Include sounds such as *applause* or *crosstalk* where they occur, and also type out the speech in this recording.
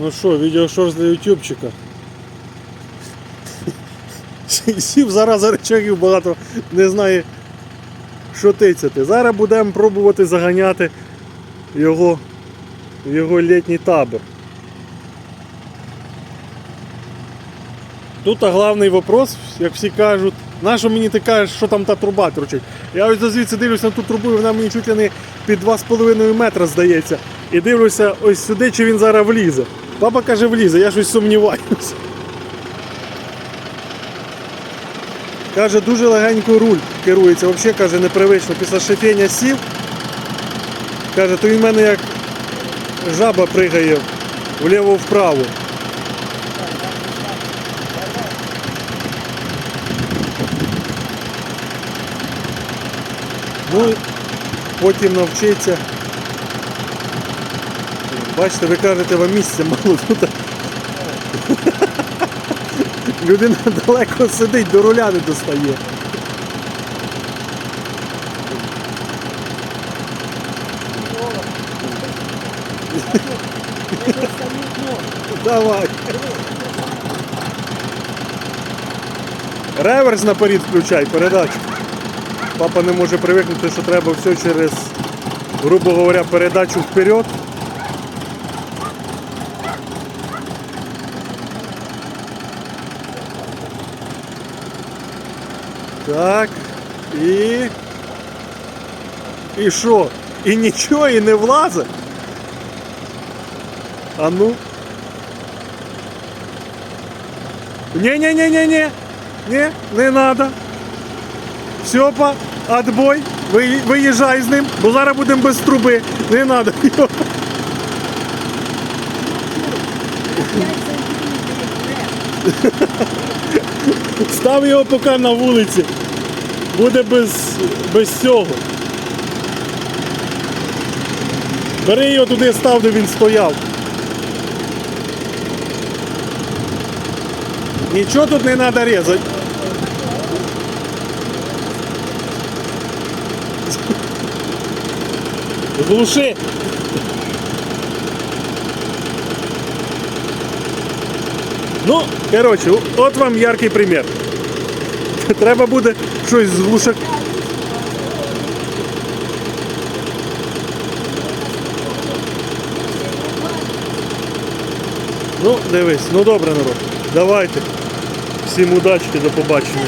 Ну що, відеошорс для ютубчика. Сів зараз речагів багато не знає, що тицяти. Зараз будемо пробувати заганяти його його літній табір. Тут головний вопрос, як всі кажуть, нащо мені ти кажеш, що там та труба торчить? Я ось звідси дивлюсь на ту трубу, і вона мені чуть ли не під 2,5 метра здається. І дивлюся ось сюди, чи він зараз влізе. Папа каже, влізе, я щось сумніваюся. Каже, дуже легенько руль керується. Взагалі каже, непривично. Після шифення сів. Каже, то він в мене як жаба пригає вліво-вправо. Ну, потім навчиться. Бачите, ви кажете, вам місця мало тут. *laughs* Людина далеко сидить, до руля не достає. *laughs* Давай. Реверс наперед включай, передачу. Папа не може привикнути, що треба все через, грубо говоря, передачу вперед. Так. І. І що? І нічого і не влазить. А ну. Не-не-не-не-не. Не, не надо. Степа, отбой. Ви- Виїжджай з ним, бо зараз будемо без труби. Не надо. Став його поки на вулиці. Буде без, без цього. Бери його туди став, де він стояв. Нічого тут не треба різати. Глуши. Ну, коротше, от вам яркий примір. *laughs* Треба буде щось з глушак. Ну, дивись, ну добре, народ. Давайте. Всім удачки, до побачення.